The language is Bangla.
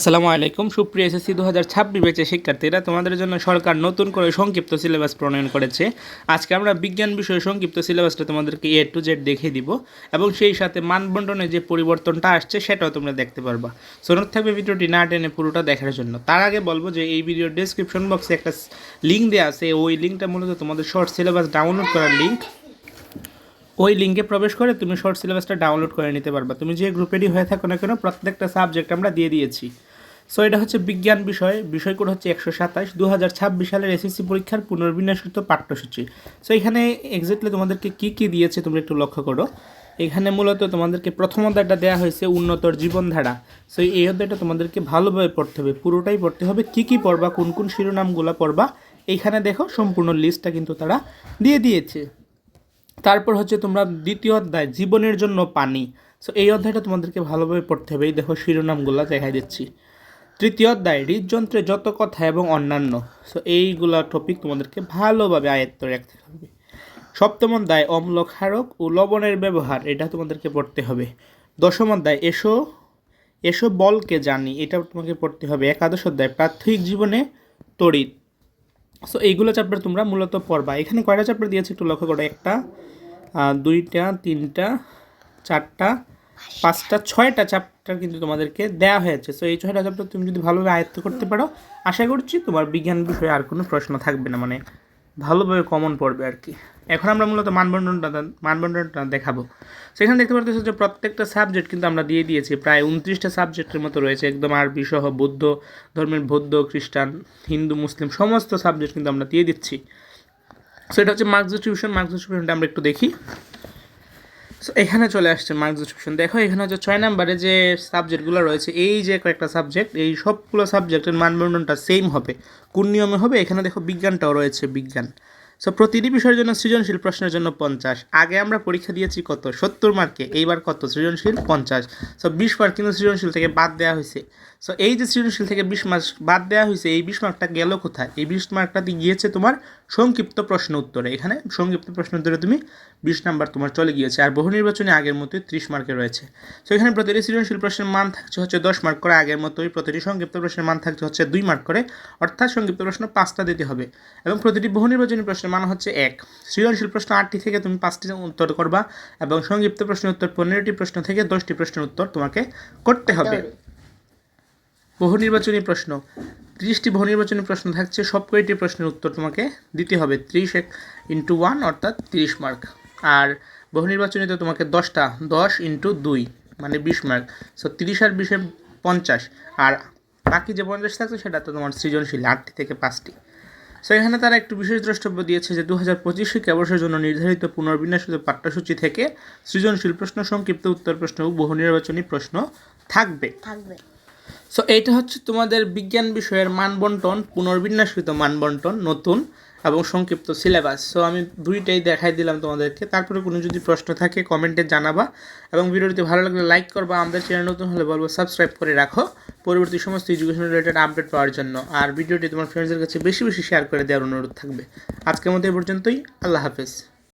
আসসালামু আলাইকুম। সুপ্রিয় এসএসসি দু হাজার ছাব্বিশ বেচে শিক্ষার্থীরা, তোমাদের জন্য সরকার নতুন করে সংক্ষিপ্ত সিলেবাস প্রণয়ন করেছে। আজকে আমরা বিজ্ঞান বিষয়ে সংক্ষিপ্ত সিলেবাসটা তোমাদেরকে এ টু জেড দেখিয়ে দিব এবং সেই সাথে মানবন্টনে যে পরিবর্তনটা আসছে সেটাও তোমরা দেখতে পারবা। সোনত থাকবে ভিডিওটি না টেনে পুরোটা দেখার জন্য। তার আগে বলব যে এই ভিডিওর ডেসক্রিপশন বক্সে একটা লিঙ্ক দেওয়া আছে। ওই লিঙ্কটা মূলত তোমাদের শর্ট সিলেবাস ডাউনলোড করার লিঙ্ক ওই লিঙ্কে প্রবেশ করে তুমি শর্ট সিলেবাসটা ডাউনলোড করে নিতে পারবা। তুমি যে গ্রুপেরই হয়ে থাকো না কেন, প্রত্যেকটা সাবজেক্ট আমরা দিয়ে দিয়েছি। সো এটা হচ্ছে বিজ্ঞান বিষয়। বিষয় কোড হচ্ছে একশো সাতাশ। দু হাজার ছাব্বিশ সালের এসএসসি পরীক্ষার পুনর্বিন্যাসিত পাঠ্যসূচি। সো এখানে এক্স্যাক্টলি তোমাদেরকে কী কী দিয়েছে তোমরা একটু লক্ষ্য করো। এখানে মূলত তোমাদেরকে প্রথম অধ্যায়টা দেওয়া হয়েছে উন্নতর জীবনধারা। সো এই অধ্যায়টা তোমাদেরকে ভালোভাবে পড়তে হবে। পুরোটাই পড়তে হবে কী কী পড়বা, কোন কোন শিরোনামগুলো পড়বা। এইখানে দেখো সম্পূর্ণ লিস্টটা কিন্তু তারা দিয়ে দিয়েছে। তারপর হচ্ছে তোমরা দ্বিতীয় অধ্যায়, জীবনের জন্য পানি। সো এই অধ্যায়টা তোমাদেরকে ভালোভাবে পড়তে হবে। এই দেখো শিরোনামগুলো দেখাই দিচ্ছি। তৃতীয় অধ্যায় হৃদযন্ত্রে যত কথা এবং অন্যান্য। সো এইগুলা টপিক তোমাদেরকে ভালোভাবে আয়ত্ত রাখতে হবে। সপ্তম অধ্যায় অম্ল ক্ষারক ও লবণের ব্যবহার, এটা তোমাদেরকে পড়তে হবে। দশম অধ্যায়, এসো এসো বলকে জানি, এটা তোমাকে পড়তে হবে। একাদশ অধ্যায়, প্রাথমিক জীবনে তড়িৎ। সো এইগুলো চ্যাপ্টার তোমরা মূলত পড়বা। এখানে কয়টা চ্যাপ্টার দিয়েছে একটু লক্ষ্য করো। একটা দুইটা, তিনটা, চারটা পাঁচটা। ছয়টা চ্যাপ্টার কিন্তু তোমাদেরকে দেওয়া হয়েছে। সো এই ছয়টা চ্যাপ্টার তুমি যদি ভালোভাবে আয়ত্ত করতে পারো, আশা করছি তোমার বিজ্ঞান বিষয়ে আর কোনো প্রশ্ন থাকবে না মানে ভালোভাবে কমন পড়বে আর কি। এখন আমরা মূলত মানবন্টনটা মানবন্টনটা দেখাবো। সেখানে দেখতে পারতেছো যে প্রত্যেকটা সাবজেক্ট কিন্তু আমরা দিয়ে দিয়েছি। প্রায় উনত্রিশটা সাবজেক্টের মতো রয়েছে। একদম আরবি সহ বৌদ্ধ, ধর্মের বৌদ্ধ, খ্রিস্টান, হিন্দু, মুসলিম, সমস্ত সাবজেক্ট কিন্তু আমরা দিয়ে দিচ্ছি। সো এটা হচ্ছে মার্কস ডিস্ট্রিবিউশন মার্কস ডিস্ট্রিবিউশনটা আমরা একটু দেখি। সো এখানে চলে আসছে মার্কস ডিস্ট্রিবিউশন দেখো, এখানে হচ্ছে ছয় নাম্বারে যে সাবজেক্টগুলো রয়েছে, এই যে কয়েকটা সাবজেক্ট এই সবগুলো সাবজেক্টের মানবন্টনটা সেম হবে। কোন নিয়মে হবে? এখানে দেখো বিজ্ঞানটাও রয়েছে বিজ্ঞান। সো প্রতিটি বিষয়ের জন্য সৃজনশীল প্রশ্নের জন্য পঞ্চাশ। আগে আমরা পরীক্ষা দিয়েছি কত? সত্তর মার্কে, এইবার কত? সৃজনশীল পঞ্চাশ। সো বিশ মার্ক কিন্তু সৃজনশীল থেকে বাদ দেওয়া হয়েছে। সো এই যে সৃজনশীল থেকে বিশ মার্ক বাদ দেওয়া হয়েছে, এই বিশ মার্কটা গেল কোথায়? এই বিশ মার্কটাতে গিয়েছে তোমার সংক্ষিপ্ত প্রশ্ন উত্তরে। এখানে সংক্ষিপ্ত প্রশ্ন উত্তরে তুমি বিশ নাম্বার তোমার চলে গিয়েছে। আর বহু নির্বাচনে আগের মতোই ত্রিশ মার্কে রয়েছে। সো এখানে প্রতিটি সৃজনশীল প্রশ্নের মান থাকছে হচ্ছে দশ মার্ক করে। আগের মতোই প্রতিটি সংক্ষিপ্ত প্রশ্নের মান থাকছে হচ্ছে দুই মার্ক করে। অর্থাৎ সংক্ষিপ্ত প্রশ্ন পাঁচটা দিতে হবে। এবং প্রতিটি বহু নির্বাচনী প্রশ্নের মান হচ্ছে এক। সৃজনশীল প্রশ্ন আটটি থেকে তুমি পাঁচটি উত্তর করবা এবং সংক্ষিপ্ত প্রশ্নের উত্তর পনেরোটি প্রশ্ন থেকে দশটি প্রশ্নের উত্তর তোমাকে করতে হবে। বহু নির্বাচনী প্রশ্ন। ত্রিশটি বহু নির্বাচনী প্রশ্ন থাকছে, সব কয়টি প্রশ্নের উত্তর তোমাকে দিতে হবে, ত্রিশ এক ইন্টু ওয়ান অর্থাৎ তিরিশ মার্ক আর বহু নির্বাচনীতে তোমাকে দশটা, দশ ইন্টু দুই মানে বিশ মার্ক সো তিরিশ আর বিশে পঞ্চাশ। আর বাকি যে পঞ্চাশ থাকছে, সেটা তো তোমার সৃজনশীল, আটটি থেকে পাঁচটি। সো এখানে তারা একটু বিশেষ দ্রষ্টব্য দিয়েছে যে দু হাজার পঁচিশ শিক্ষাবর্ষের জন্য নির্ধারিত পুনর্বিন্যাসিত পাঠ্যসূচি থেকে সৃজনশীল প্রশ্ন, সংক্ষিপ্ত উত্তর প্রশ্ন ও বহু নির্বাচনী প্রশ্ন থাকবে। থাকবে। সো এইটা হচ্ছে তোমাদের বিজ্ঞান বিষয়ের মানবন্টন, পুনর্বিন্যাসকৃত মানবন্টন, নতুন এবং সংক্ষিপ্ত সিলেবাস সো আমি দুইটাই দেখাই দিলাম তোমাদেরকে। তারপরে কোনো যদি প্রশ্ন থাকে কমেন্টে জানাবা এবং ভিডিওটি ভালো লাগলে লাইক করবা। আমাদের চ্যানেল নতুন হলে বলব সাবস্ক্রাইব করে রাখো পরবর্তী সমস্ত এডুকেশন রিলেটেড আপডেট পাওয়ার জন্য। আর ভিডিওটি তোমার ফ্রেন্ডসদের কাছে বেশি বেশি শেয়ার করে দেওয়ার অনুরোধ থাকবে। আজকের মতো এই পর্যন্তই। আল্লাহ হাফেজ।